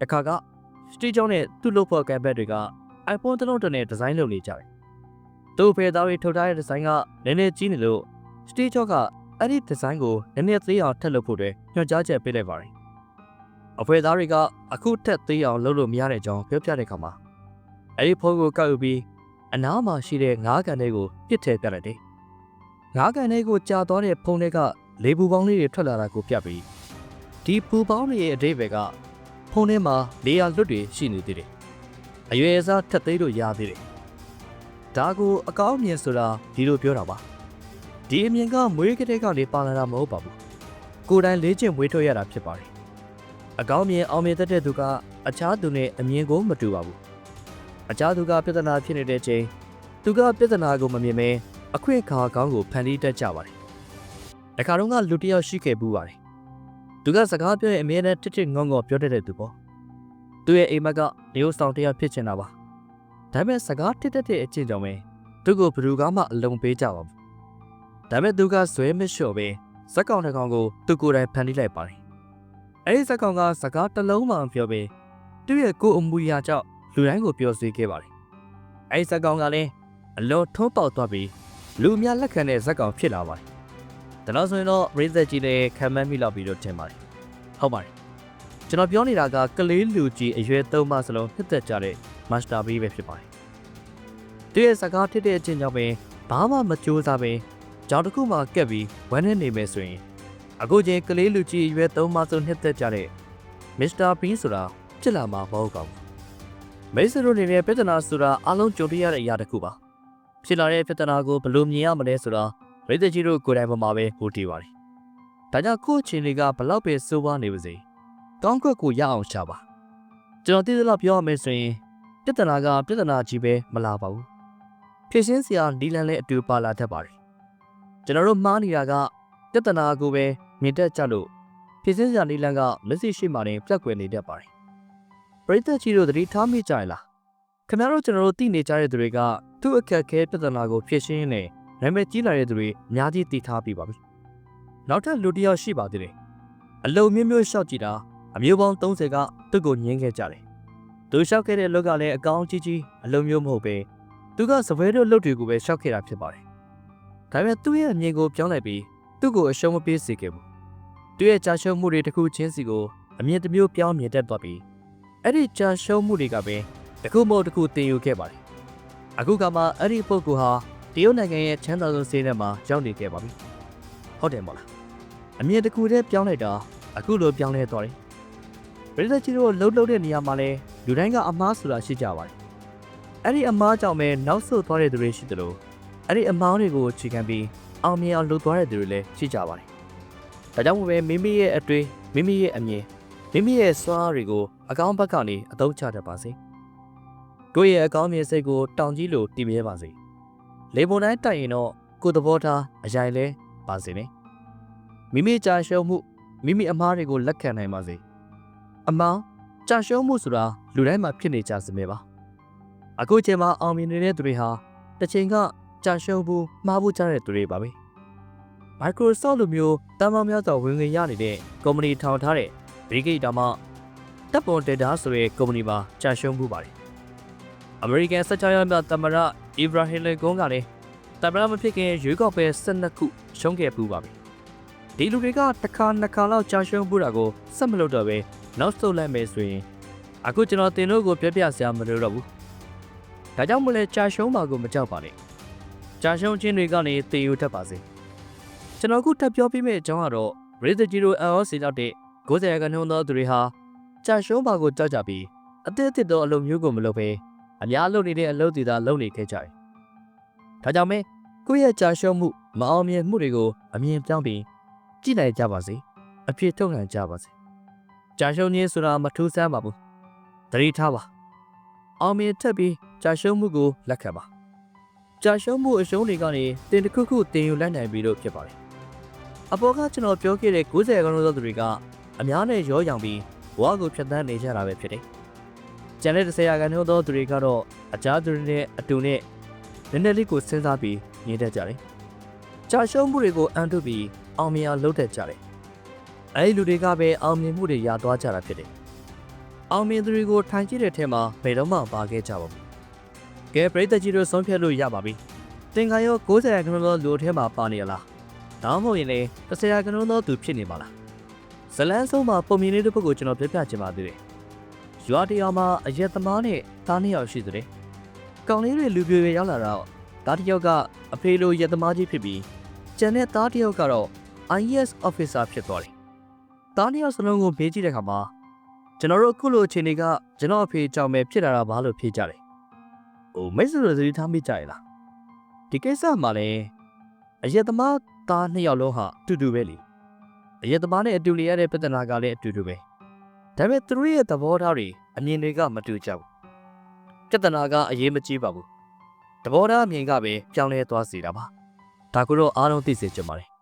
တခါကစတီဂျောနဲ့သူ့လုပ်ဖို့ကန်ဘက်တွေက iPhone တစ်လုံးတစ်နဲ့ဒီဇိုင်းလုပ်နေကြတယ်။သူ့ဖေသားတွေထုတ်ထားတဲ့ဒီဇိုင်းကနည်းနည်းကြီးနေလို့စတီဂျောကအဲ့ဒီဒီဇိုင်းကိုနည်းနည်းသေးအောင်ထပ်လုပ်ဖို့အတွက်ညွှန်ကြားချက်ပေးလိုက်ပါတယ်။အဖေသားတွေကအခုထက်သေးအောင်လုပ်လို့မရတဲ့အကြောင်းပြောပြတဲ့အခါမှာအဲ့ဒီဖုန်းကိုကောက်ယူပြီးအနားမှာရှိတဲ့ငါးကန်တွေကိုပြစ်ထည့်ပြလိုက်တယ်။ငါးကန်တွေကိုကြာသွားတဲ့ဖုန်းတွေကလေပူပေါင်းလေးတွေထွက်လာတာကိုပြပြီးဒီပူပေါင်းတွေရဲ့အဓိပ္ပာယ်က ဖုန်းထဲမှာနေရာလွတ်တွေရှိနေသေးတယ်။အရွယ်အစားထက်သေးလို့ရသေးတယ်။ဒါကိုအကောင်းမြင်ဆိုတာဒီလိုပြောတာပါ။ဒီအမြင်ကမွေးကလေးကနေပါလာတာမဟုတ်ပါဘူး။ကိုယ်တိုင်လေးကျင့်မွေးထုတ်ရတာဖြစ်ပါတယ်။အကောင်းမြင်အောင်မြင်တတ်တဲ့သူကအခြားသူနဲ့အမြင်ကိုမတူပါဘူး။အခြားသူကပြဿနာဖြစ်နေတဲ့ချိန်သူကပြဿနာကိုမမြင်မဲအခွင့်အခါကောင်းကိုဖန်တီးတတ်ကြပါတယ်။တခါတော့ကလူတစ်ယောက်ရှိခဲ့ပူပါတယ်။ သူကစကားပြောရင်အမြဲတမ်းတစ်တစ်ငုံငေါပြောတတ်တဲ့သူပေါ့။သူရဲ့အိမ်မက်ကနေဦးဆောင်တစ်ယောက်ဖြစ်ချင်တာပါ။ဒါပေမဲ့စကားတစ်တက်တဲ့အချင်းကြောင့်ပဲသူ့ကိုဘယ်သူကမှအလုံးပေးကြပါဘူး။ဒါပေမဲ့သူကဇွဲမလျှော့ပဲဇက်ကောင်တစ်ကောင်ကိုသူကိုယ်တိုင်ဖန်တီးလိုက်ပါတယ်။အဲဒီဇက်ကောင်ကစကားတစ်လုံးမှမပြောပဲသူ့ရဲ့ကိုယ်အမူအရာကြောင့်လူတိုင်းကိုပြောစေခဲ့ပါတယ်။အဲဒီဇက်ကောင်ကလည်းအလွန်ထုံးပေါက်သွားပြီးလူအများလက်ခံတဲ့ဇက်ကောင်ဖြစ်လာပါတယ်။ ဒါလို့ဆိုရင်တော့ရိသက်ကြီးလည်းခံမန်းမိလောက်ပြီးတော့ထင်ပါတယ်။ဟုတ်ပါတယ်။ကျွန်တော်ပြောနေတာကကလေးလူကြီးအရွယ်သုံးပါစလုံးနှစ်သက်ကြတဲ့ Master B ပဲဖြစ်ပါတယ်။သူရဲ့စကားဖြစ်တဲ့အချင်းကြောင့်ပဲဘာမှမကြိုးစားပဲကြောင်တစ်ခုမှကက်ပြီးဝမ်းနဲ့နေမယ်ဆိုရင်အခုချင်းကလေးလူကြီးအရွယ်သုံးပါစလုံးနှစ်သက်ကြတဲ့ Mr. B ဆိုတာဖြစ်လာမှာမဟုတ်ပါဘူး။မိတ်ဆွေတို့အနေနဲ့ပြဿနာဆိုတာအလုံးကြုံတွေ့ရတဲ့အရာတစ်ခုပါ။ဖြစ်လာတဲ့ပြဿနာကိုဘယ်လိုမြင်ရမလဲဆိုတာ ရိသက်ကြီးတို့ကိုယ်တိုင်ပေါ်မှာပဲဟိုတည်ပါတယ်။ဒါကြောင့်ကိုယ့်အချင်းတွေကဘလောက်ပဲစိုးဝါးနေပါစေ။ကောင်းကွက်ကိုရအောင်ရှာပါ။ကျွန်တော်သိသလောက်ပြောရမယ်ဆိုရင်ပြဿနာကပြဿနာကြီးပဲမလာပါဘူး။ဖြစ်ရှင်းစရာနီလန်လည်းအတူပါလာတတ်ပါတယ်။ကျွန်တော်တို့မှားနေတာကပြဿနာကိုပဲမြင်တတ်ကြလို့ဖြစ်ရှင်းစရာနီလန်ကမျက်စိရှိမှတင်ပြတ်ကွယ်နေတတ်ပါတယ်။ပရိသတ်ကြီးတို့သတိထားမိကြရလား။ခင်ဗျားတို့ကျွန်တော်တို့သိနေကြတဲ့သူတွေကသူ့အခက်အခဲပြဿနာကိုဖြေရှင်းနေ နာမည်ကြီးလာတဲ့သူတွေအများကြီးသိထားပြီးပါပြီ။နောက်ထပ်လူတစ်ယောက်ရှိပါသေးတယ်။အလုံမျိုးမျိုးရှောက်ကြည့်တာအမျိုးပေါင်း30ကသူ့ကိုညှင်းခဲ့ကြတယ်။သူရှောက်ခဲ့တဲ့လုတ်ကလည်းအကောင်ကြီးကြီးအလုံမျိုးမဟုတ်ပဲသူကစပွဲတို့လုတ်တွေကိုပဲရှောက်ခဲ့တာဖြစ်ပါတယ်။ဒါပေမဲ့သူ့ရဲ့အမြင်ကိုပြောင်းလိုက်ပြီးသူ့ကိုအရှုံးမပေးစေခဲ့ဘူး။သူ့ရဲ့ကြာရှုံးမှုတွေတစ်ခုချင်းစီကိုအမြင်တစ်မျိုးပြောင်းမြင်တတ်သွားပြီးအဲ့ဒီကြာရှုံးမှုတွေကပဲတစ်ခုမဟုတ်တစ်ခုတင်ယူခဲ့ပါတယ်။အခုကမှအဲ့ဒီပုဂ္ဂိုလ်ဟာ တရုတ်နိုင်ငံရဲ့ချမ်းသာဆုံးဈေးထဲမှာရောက်နေခဲ့ပါပြီ။ဟုတ်တယ်မို့လား။အမြင်တစ်ခုတည်းပြောင်းလိုက်တာအခုလိုပြောင်းလဲသွားတယ်။ပြည်သက်ကြီးတို့လှုပ်လှုပ်တဲ့နေရာမှာလဲလူတိုင်းကအမားဆိုတာရှိကြပါတယ်။အဲ့ဒီအမားကြောင့်ပဲနောက်ဆုတ်သွားတဲ့သူတွေရှိတယ်လို့အဲ့ဒီအမားတွေကိုအခြေခံပြီးအောင်မြင်အောင်လှုပ်သွားတဲ့သူတွေလည်းရှိကြပါတယ်။ဒါကြောင့်မို့ပဲမိမိရဲ့အတွေ့မိမိရဲ့အမြင်မိမိရဲ့စွမ်းအားတွေကိုအကောင်းဘက်ကနေအသုံးချတတ်ပါစေ။ကိုယ့်ရဲ့အကောင်းမြင်စိတ်ကိုတောင်ကြီးလိုတည်မြဲပါစေ။ လေပုံတိုင်းတိုက်ရင်တော့ကိုယ်သဘောထားအကြိုင်လဲပါစေနဲ့။မိမိကြာရှုံးမှုမိမိအမားတွေကိုလက်ခံနိုင်ပါစေ။အမားကြာရှုံးမှုဆိုတာလူတိုင်းမှာဖြစ်နေကြစမြဲပါ။အခုချိန်မှာအောင်မြင်နေတဲ့သူတွေဟာတစ်ချိန်ကကြာရှုံးမှုမှားဖို့ကြတဲ့သူတွေပါပဲ။ Microsoft လိုမျိုးတန်ပေါင်းများစွာဝင်ငွေရနေတဲ့ကုမ္ပဏီထောင်ထားတဲ့ Bill Gates တောင်မှတပ်ပေါ် data ဆိုတဲ့ကုမ္ပဏီမှာကြာရှုံးမှုပါတယ်။ American 16ရောက်မြသမရ Ibrahim Lincoln ကလည်းသမရမဖြစ်ခင်ရွေးကောက်ပွဲ12ခုရှုံးခဲ့ပူပါပြီ။ဒီလူတွေကတစ်ခါနှစ်ခါလောက်ကြာရှုံးပူတာကိုစက်မလုပ်တော့ပဲနောက်ဆုတ်လိုက်မယ်ဆိုရင်အခုကျွန်တော်တင်တို့ကိုပြပြစရာမလိုတော့ဘူး။ဒါကြောင့်မလဲကြာရှုံးပါကိုမကြောက်ပါနဲ့။ကြာရှုံးခြင်းတွေကနေတည်ယူတတ်ပါစေ။ကျွန်တော်အခုထပ်ပြောပြမယ့်အကြောင်းကတော့ Red Zero LLC လောက်တဲ့90ရာခိုင်နှုန်းသောသူတွေဟာကြာရှုံးပါကိုကြောက်ကြပြီးအသစ်အသစ်သောအလုပ်မျိုးကိုမလုပ်ဘဲ အများလုပ်နေတဲ့အလုပ်တွေသာလုပ်နေခဲ့ကြတယ်။ဒါကြောင့်မဲကိုယ့်ရဲ့ကြာရှုံးမှုမအောင်မြင်မှုတွေကိုအမြင်ပြောင်းပြီးကြည့်နိုင်ကြပါစေ။အဖြစ်ထုတ်နိုင်ကြပါစေ။ကြာရှုံးခြင်းဆိုတာမထူးဆန်းပါဘူး။သတိထားပါ။အောင်မြင်ထက်ပြီးကြာရှုံးမှုကိုလက်ခံပါ။ကြာရှုံးမှုအရှုံးတွေကနေတင်တစ်ခုခုတင်ယူလိုက်နိုင်ပြီလို့ဖြစ်ပါတယ်။အပေါ်ကကျွန်တော်ပြောခဲ့တဲ့90ရာခိုင်နှုန်းသောသူတွေကအများနဲ့ရောရောင်ပြီးဘဝကိုဖြတ်သန်းနေကြတာပဲဖြစ်တယ်။ ကျန်တဲ့10ရာခိုင်နှုန်းသောသူတွေကတော့အကြသူတွေနဲ့အတူနဲ့နည်းနည်းလေးကိုစဉ်းစားပြီးနေတတ်ကြတယ်။ကြာရှုံးမှုတွေကိုအန်တုပြီးအောင်မြင်အောင်လုပ်တတ်ကြတယ်။အဲဒီလူတွေကပဲအောင်မြင်မှုတွေရသွားကြတာဖြစ်တယ်။အောင်မြင်သူတွေကိုထိုင်ကြည့်တဲ့ထဲမှာဘယ်တော့မှပါခဲ့ကြပါဘူး။ကဲပရိသတ်ကြီးတို့ဆုံးဖြတ်လို့ရပါပြီ။တင်ကရော90ရာခိုင်နှုန်းသောလူထဲမှာပါနေရလား။ဒါမှမဟုတ်ရင်လည်း10ရာခိုင်နှုန်းသောသူဖြစ်နေပါလား။ဇလန်းဆုံးမှာပုံမြင်လေးတစ်ပုဒ်ကိုကျွန်တော်ပြပြချင်ပါသေးတယ်။ ရွာတရောင်မှာအရက်သမားနဲ့သားနှစ်ယောက်ရှိသေးတယ်။ကောင်လေးတွေလူပြိုရရောက်လာတော့သားတစ်ယောက်ကအဖေလိုရက်သမားကြီးဖြစ်ပြီးကျန်တဲ့သားတစ်ယောက်ကတော့ IS officer ဖြစ်သွားတယ်။သားနှစ်ယောက်စလုံးကိုဖေးကြည့်တဲ့အခါမှာကျွန်တော်တို့အခုလိုအခြေအနေကကျွန်တော်အဖေကြောင့်ပဲဖြစ်လာတာဘာလို့ဖြေကြလဲ။ဟိုမိတ်ဆွေတို့သတိထားမိကြရလား။ဒီကိစ္စမှာလည်းအရက်သမားသားနှစ်ယောက်လုံးဟာအတူတူပဲလေ။အရက်သမားနဲ့အတူနေရတဲ့ပြဿနာကလည်းအတူတူပဲ။ ဒါပေမဲ့သူတို့ရဲ့သဘောထားတွေအမြင်တွေကမတူကြဘူး။ပြဿနာကအရေးမကြီးပါဘူး။သဘောထားအမြင်ကပဲပြောင်းလဲသွားစေတာပါ။ဒါကိုတော့အားလုံးသိစေချင်ပါတယ်